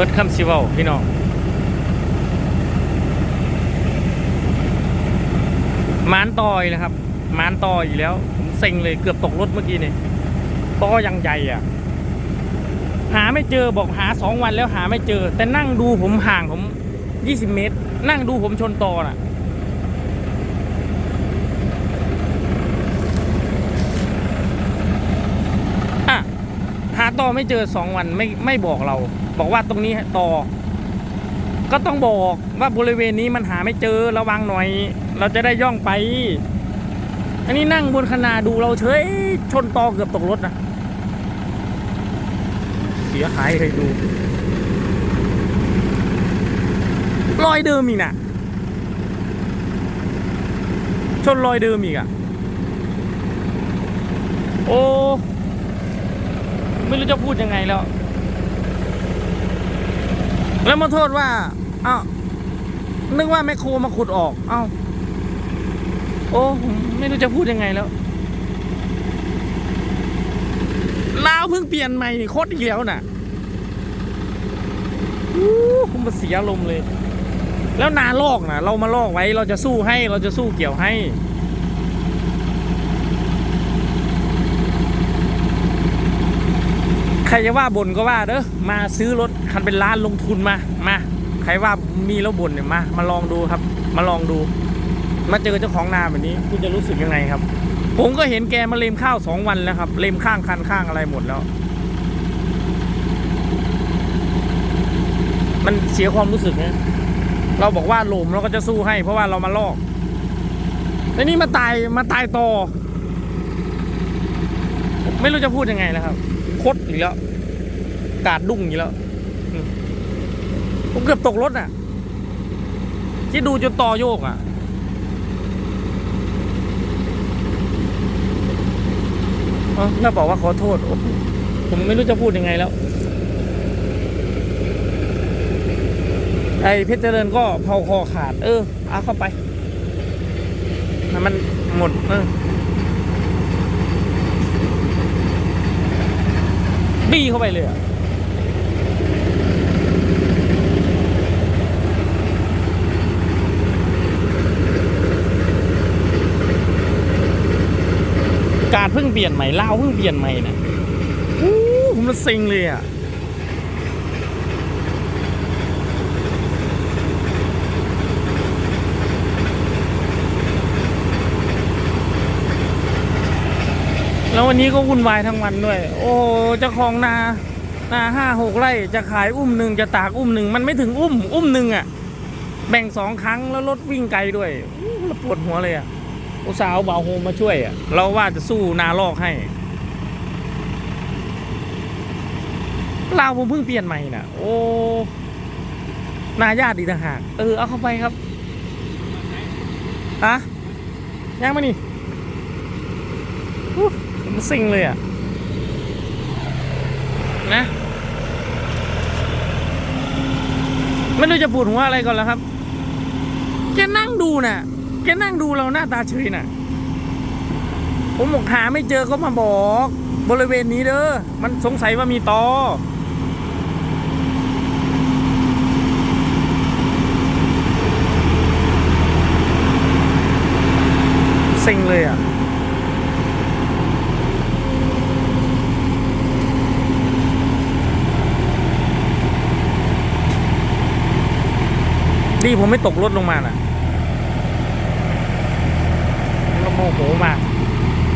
มดคำสิเว้าพี่น้องมานต่อยนะครับมานต่ออีกแล้วผมเซ็งเลยเกือบตกรถเมื่อกี้นี่ต่อยังใหญ่อะ หาไม่เจอบอกหาสองวันแล้วหาไม่เจอ แต่นั่งดูผมห่างผมยี่สิบเมตร นั่งดูผมชนต่อน่ะ อะหา ต่อไม่เจอสองวันไม่ไม่บอกเรา บอกว่าตรงนี้ต่อ ก็ต้องบอกว่าบริเวณนี้มันหาไม่เจอระวังหน่อย เราจะได้ย่องไป อันนี้นั่งบนคนาดูเราเฉยชนต่อเกือบตกรถนะเสียหายเลยดูรอยเดิมอีกน่ะชนรอยเดิมอีกอะอ้ ไม่รู้จะพูดยังไงแล้ว แล้วมาโทษว่า เอ้านึกว่าแมคโครมาขุดออก เอ้า โอ้ไม่รู้จะพูดยังไงแล้วลาวเพิ่งเปลี่ยนใหม่นี่โคตรอีกแล้วน่ะอู้ผมมาเสียลมณ์เลย แล้วนาลอกนะเรามาลอกไว้เราจะสู้ให้เราจะสู้เกี่ยวให้ ใครจะว่าบ่นก็ว่าเด้อมาซื้อรถคันเป็นล้านลงทุนมามาใครว่ามีแล้วบ่นเนี่ยมามาลองดูครับ มาลองดู มาเจอเจ้าของนาแบบนี้ คุณจะรู้สึกยังไงครับ ผมก็เห็นแกมาเลมข้าวสองวันแล้วครับ เลมข้างคันข้างอะไรหมดแล้ว มันเสียความรู้สึกนะเราบอกว่าหลมเราก็จะสู้ให้ เพราะว่าเรามาลอกแล้วนี่มาตายมาตายต่อ ไม่รู้จะพูดยังไงแล้วครับ คดอีกแล้ว กาดดุ้งอีกแล้วผมเกือบตกรถอะคิดดูจนต่อโยกอะเอ้าแล้วบอกว่าขอโทษ ผมไม่รู้จะพูดยังไงแล้ว ไอ้เพชรเจริญก็เผาคอขาด เออ เอาเข้าไป มันหมด เออ บี้เข้าไปเลยอะการเพิ่งเปลี่ยนใหม่เล่าเพิ่งเปลี่ยนใหม่นะอู้ผมมันเซ็งเลยอะ แล้ววันนี้ก็วุ่นวายทั้งวันด้วย โอ้เจ้าของนานาห้าหกไร่จะขายอุ้มหนึ่งจะตากอุ้มหนึ่งมันไม่ถึงอุ้ม อุ้มหนึ่งอะ แบ่งสองครั้งแล้วรถวิ่งไกลด้วยอู้แล้วปวดหัวเลยอะอุตส่าห์เอาบ่าวโฮมมาช่วยอะ เราว่าจะสู้นาลอกให้ลาวผมเพิ่งเปลี่ยนใหม่น่ะโอ้นาญาติดีต่างหากเออเอาเข้าไปครับอะย่างมานี่ ผมซิงเลยอะ นะ ไม่รู้จะปวดหัวอะไรก่อนแล้วครับ แกนั่งดูน่ะ แกนั่งดูเราหน้าตาเฉยน่ะ ผมบอกหาไม่เจอก็มาบอก บริเวณนี้เด้อ มันสงสัยว่ามีตอเซ็งเลยอะ ดีผมไม่ตกรถลงมาน่ะก็โมโหมาก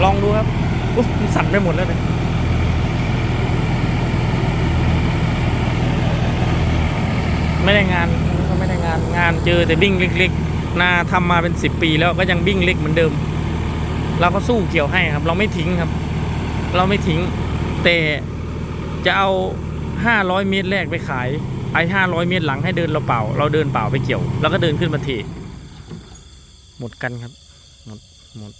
ลองดูครับอุ๊ยสั่นไปหมดแล้วเนี่ยไม่ได้งานก็ไม่ได้งานงานเจอแต่บิ้งเล็กๆนาทำมาเป็นสิบปีแล้วก็ยังบิ้งเล็กเหมือนเดิม เราก็สู้เกี่ยวให้ครับ เราไม่ทิ้งครับ เราไม่ทิ้ง แต่จะเอาห้าร้อยเมตรแรกไปขาย ไอ้ห้าร้อยเมตรหลังให้เดินเราเปล่า เราเดินเปล่าไปเกี่ยว แล้วก็เดินขึ้นมาทีหมดกันครับ หมดหมด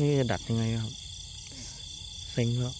นี่จะดัดยังไงครับเซ็งแล้ว